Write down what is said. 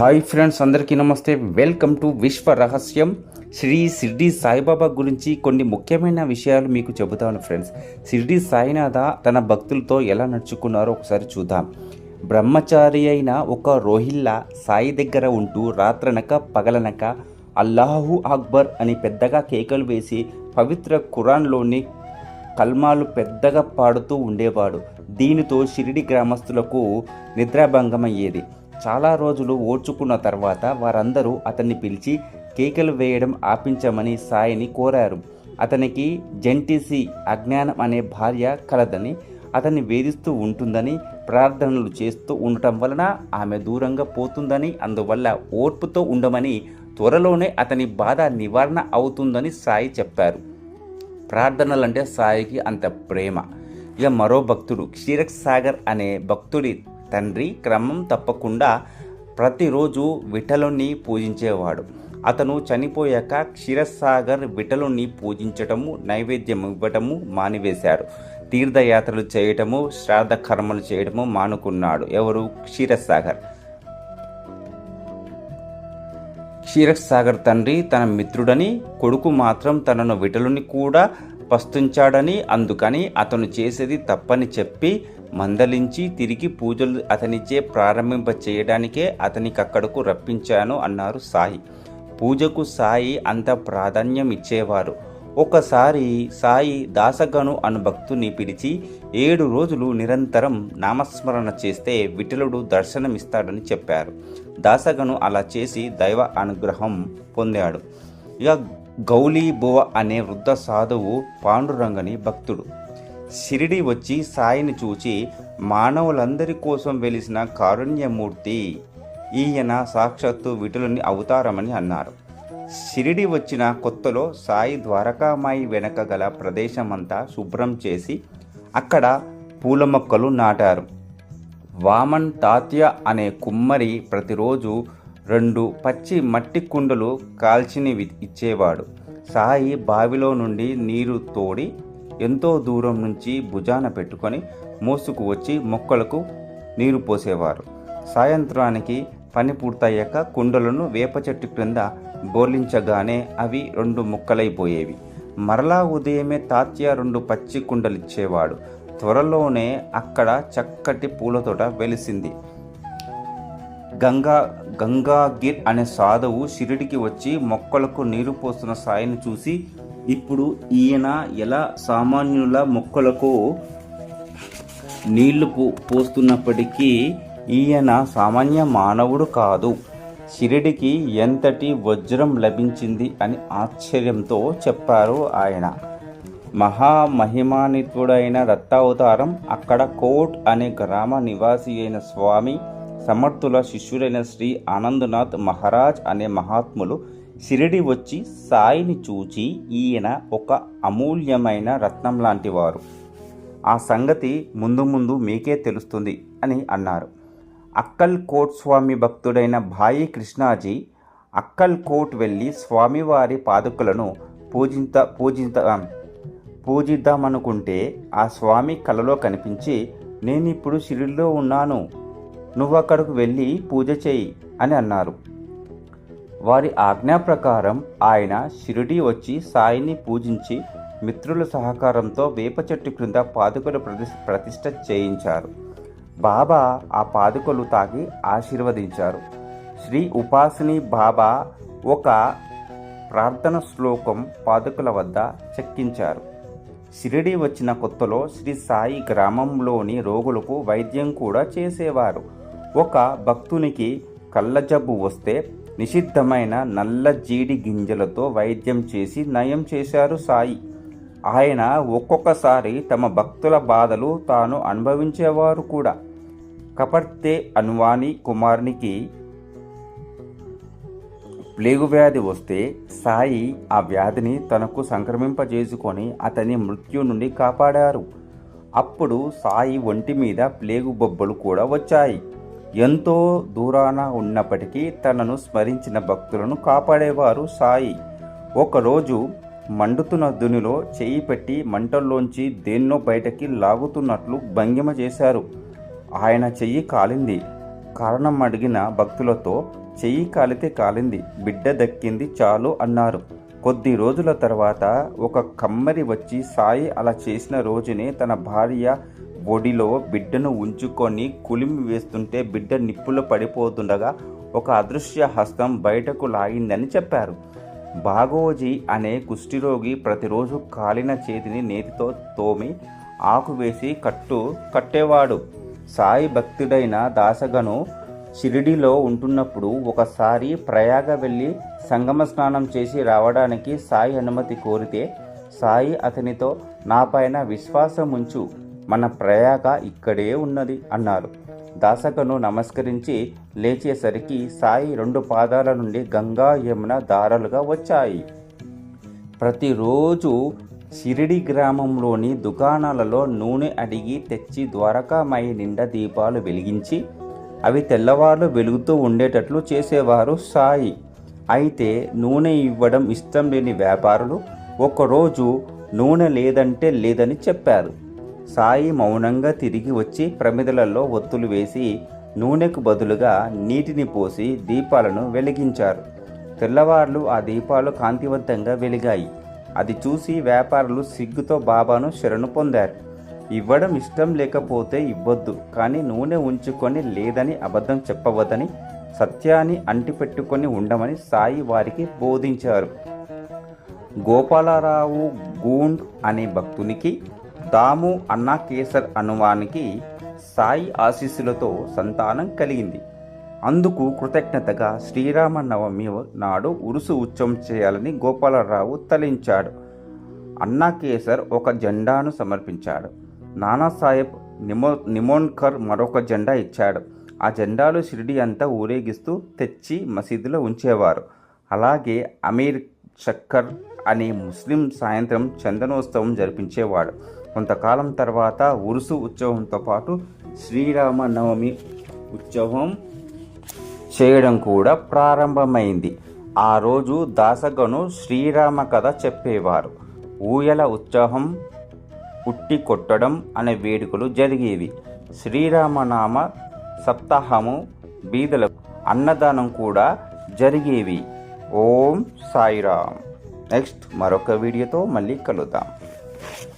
Hi friends అందరికీ నమస్తే. Welcome to విశ్వ రహస్యం. శ్రీ షిర్డి సాయిబాబా గురించి కొన్ని ముఖ్యమైన విషయాలు మీకు చెబుతాను ఫ్రెండ్స్. షిర్డి సాయినాథ తన భక్తులతో ఎలా నడుచుకున్నారో ఒకసారి చూద్దాం. బ్రహ్మచారి అయిన ఒక రోహిల్లా సాయి దగ్గర ఉంటూ రాత్రనక పగలనక అల్లాహు అక్బర్ అని పెద్దగా కేకలు వేసి పవిత్ర ఖురాన్లోని కల్మాలు పెద్దగా పాడుతూ ఉండేవాడు. దీనితో షిరిడి గ్రామస్తులకు నిద్రాభంగమయ్యేది. చాలా రోజులు ఓర్చుకున్న తర్వాత వారందరూ అతన్ని పిలిచి కేకలు వేయడం ఆపించమని సాయిని కోరారు. అతనికి జెంటిసి అజ్ఞానం అనే భార్య కలదని అతన్ని వేధిస్తూ ఉంటుందని ప్రార్థనలు చేస్తూ ఉండటం వలన ఆమె దూరంగా పోతుందని అందువల్ల ఓర్పుతో ఉండమని త్వరలోనే అతని బాధ నివారణ అవుతుందని సాయి చెప్పారు. ప్రార్థనలు అంటే సాయికి అంత ప్రేమ. ఇక మరో భక్తుడు క్షీరక్ సాగర్ అనే భక్తుడి తండ్రి క్రమం తప్పకుండా ప్రతిరోజు విఠలుని పూజించేవాడు. అతను చనిపోయాక క్షీరసాగర్ విఠలుని పూజించటము నైవేద్యం ఇవ్వటము మానివేశాడు తీర్థయాత్రలు చేయటము శ్రాద్ధ కర్మలు చేయటము మానుకున్నాడు. ఎవరు? క్షీరసాగర్. క్షీరసాగర్ తండ్రి తన మిత్రుడని కొడుకు మాత్రం తనను విటలుని కూడా పస్తుంచాడని అందుకని అతను చేసేది తప్పని చెప్పి మందలించి తిరిగి పూజలు అతనిచే ప్రారంభింప చేయడానికే అతనికి అక్కడకు రప్పించాను అన్నారు సాయి. పూజకు సాయి అంత ప్రాధాన్యం ఇచ్చేవారు ఒకసారి సాయి దాసగను అను భక్తుని పిలిచి ఏడు రోజులు నిరంతరం నామస్మరణ చేస్తే విఠలుడు దర్శనమిస్తాడని చెప్పారు. దాసగను అలా చేసి దైవ అనుగ్రహం పొందాడు. ఇక గౌలీ బువ అనే వృద్ధ సాధువు పాండురంగని భక్తుడు. షిరిడి వచ్చి సాయిని చూచి మానవులందరి కోసం వెలిసిన కారుణ్యమూర్తి ఈయన సాక్షాత్తు విటులని అవతారమని అన్నారు. షిరిడి వచ్చిన కొత్తలో సాయి ద్వారకామాయి వెనక గల ప్రదేశమంతా శుభ్రం చేసి అక్కడ పూల మొక్కలు నాటారు. వామన్ తాత్య అనే కుమ్మరి ప్రతిరోజు రెండు పచ్చి మట్టి కుండలు కాల్చిని ఇచ్చేవాడు. సాయి బావిలో నుండి నీరు తోడి ఎంతో దూరం నుంచి భుజాన పెట్టుకొని మోసుకు వచ్చి మొక్కలకు నీరు పోసేవారు. సాయంత్రానికి పని పూర్తయ్యాక కుండలను వేప చెట్టు క్రింద బోర్లించగానే అవి రెండు ముక్కలైపోయేవి. మరలా ఉదయమే తాత్య రెండు పచ్చి కుండలిచ్చేవాడు. త్వరలోనే అక్కడ చక్కటి పూలతోట వెలిసింది. గంగా గంగాగిర్ అనే సాధువు షిరిడికి వచ్చి మొక్కలకు నీరు పోస్తున్న సాయిని చూసి ఇప్పుడు ఈయన ఎలా సామాన్యుల మొక్కలకు నీళ్ళు పో పోస్తున్నప్పటికీ ఈయన సామాన్య మానవుడు కాదు. షిరిడికి ఎంతటి వజ్రం లభించింది అని ఆశ్చర్యంతో చెప్పారు ఆయన. మహామహిమానితుడైన దత్తావతారం అక్కడ కోట్ అనే గ్రామ నివాసి అయిన స్వామి సమర్థుల శిష్యుడైన శ్రీ ఆనందనాథ్ మహారాజ్ అనే మహాత్ములు షిరిడి వచ్చి సాయిని చూచి ఈయన ఒక అమూల్యమైన రత్నం లాంటివారు ఆ సంగతి ముందు ముందు మీకే తెలుస్తుంది అని అన్నారు. అక్కల్ కోట్ స్వామి భక్తుడైన భాయి కృష్ణాజీ అక్కల్ కోట్ వెళ్ళి స్వామివారి పాదుకలను పూజింత పూజింత పూజిద్దామనుకుంటే ఆ స్వామి కలలో కనిపించి నేను ఇప్పుడు షిరిడిలో ఉన్నాను. నువ్వు అక్కడకు వెళ్ళి పూజ చేయి అని అన్నారు. వారి ఆజ్ఞా ప్రకారం ఆయన షిరిడి వచ్చి సాయిని పూజించి మిత్రుల సహకారంతో వేప చెట్టు క్రింద పాదుకలు ప్రతి ప్రతిష్ట చేయించారు. బాబా ఆ పాదుకలు తాకి ఆశీర్వదించారు. శ్రీ ఉపాసిని బాబా ఒక ప్రార్థన శ్లోకం పాదుకల వద్ద చెక్కించారు. షిరిడి వచ్చిన కొత్తలో శ్రీ సాయి గ్రామంలోని రోగులకు వైద్యం కూడా చేసేవారు. ఒక భక్తునికి కళ్ళజబ్బు వస్తే నిషిద్ధమైన నల్ల జీడి గింజలతో వైద్యం చేసి నయం చేశారు సాయి. ఆయన ఒక్కొక్కసారి తమ భక్తుల బాధలు తాను అనుభవించేవారు కూడా. కపర్తే అన్వాని కుమారునికి ప్లేగు వ్యాధి వస్తే సాయి ఆ వ్యాధిని తనకు సంక్రమింపజేసుకొని అతని మృత్యు నుండి కాపాడారు. అప్పుడు సాయి ఒంటి మీద ప్లేగు బొబ్బలు కూడా వచ్చాయి. ఎంతో దూరాన ఉన్నప్పటికీ తనను స్మరించిన భక్తులను కాపాడేవారు సాయి. ఒకరోజు మండుతున్న దునిలో చేయి పెట్టి మంటల్లోంచి దేన్నో బయటకి లాగుతున్నట్లు భంగిమ చేశారు. ఆయన చెయ్యి కాలింది. కారణం అడిగిన భక్తులతో చెయ్యి కాలితే కాలింది. బిడ్డ దక్కింది చాలు అన్నారు. కొద్ది రోజుల తర్వాత ఒక కమ్మరి వచ్చి సాయి అలా చేసిన రోజునే తన భార్య ఒడిలో బిడ్డను ఉంచుకొని కులిమి వేస్తుంటే బిడ్డ నిప్పులు పడిపోతుండగా ఒక అదృశ్య హస్తం బయటకు లాగిందని చెప్పారు. బాగోజీ అనే కుష్ఠిరోగి ప్రతిరోజు కాలిన చేతిని నేతితో తోమి ఆకు వేసి కట్టు కట్టేవాడు. సాయి భక్తుడైన దాసగను షిరిడిలో ఉంటున్నప్పుడు ఒకసారి ప్రయాగ వెళ్ళి సంగమ స్నానం చేసి రావడానికి సాయి అనుమతి కోరితే సాయి అతనితో నాపైన విశ్వాసం ఉంచు మన ప్రయాగ ఇక్కడే ఉన్నది అన్నారు. దాసకను నమస్కరించి లేచేసరికి సాయి రెండు పాదాల నుండి గంగా యమున దారాలుగా వచ్చాయి. ప్రతిరోజు షిరిడి గ్రామంలోని దుకాణాలలో నూనె అడిగి తెచ్చి ద్వారకామాయి నిండా దీపాలు వెలిగించి అవి తెల్లవార్లు వెలుగుతూ ఉండేటట్లు చేసేవారు సాయి. అయితే నూనె ఇవ్వడం ఇష్టం లేని వ్యాపారులు ఒకరోజు నూనె లేదంటే లేదని చెప్పారు. సాయి మౌనంగా తిరిగి వచ్చి ప్రమిదలలో ఒత్తులు వేసి నూనెకు బదులుగా నీటిని పోసి దీపాలను వెలిగించారు. తెల్లవార్లు ఆ దీపాలు కాంతివంతంగా వెలిగాయి. అది చూసి వ్యాపారులు సిగ్గుతో బాబాను శరణు పొందారు. ఇవ్వడం ఇష్టం లేకపోతే ఇవ్వద్దు కానీ నూనె ఉంచుకొని లేదని అబద్ధం చెప్పవద్దని సత్యాన్ని అంటిపెట్టుకొని ఉండమని సాయి వారికి బోధించారు. గోపాలరావు గూండ్ అనే భక్తునికి దాము అన్నా కేసర్ అనువానికి సాయి ఆశీస్సులతో సంతానం కలిగింది. అందుకు కృతజ్ఞతగా శ్రీరామనవమి నాడు ఉరుసు ఉత్సవం చేయాలని గోపాలరావు తలించాడు. అన్నా కేసర్ ఒక జెండాను సమర్పించాడు. నానాసాహెబ్ నిమో నిమోన్కర్ మరొక జెండా ఇచ్చాడు. ఆ జెండాలు షిరిడి అంతా ఊరేగిస్తూ తెచ్చి మసీదులో ఉంచేవారు. అలాగే అమీర్ షక్కర్ అనే ముస్లిం సాయంత్రం చందనోత్సవం జరిపించేవాడు. కొంతకాలం తర్వాత ఉరుసు ఉత్సవంతో పాటు శ్రీరామనవమి ఉత్సవం చేయడం కూడా ప్రారంభమైంది. ఆ రోజు దాసగను శ్రీరామ కథ చెప్పేవారు. ఊయల ఉత్సాహం ఉట్టి కొట్టడం అనే వేడుకలు జరిగేవి. శ్రీరామనామ సప్తాహము బీదలకు అన్నదానం కూడా జరిగేవి. ఓం సాయిరామ్. నెక్స్ట్ మరొక వీడియోతో మళ్ళీ కలుద్దాం.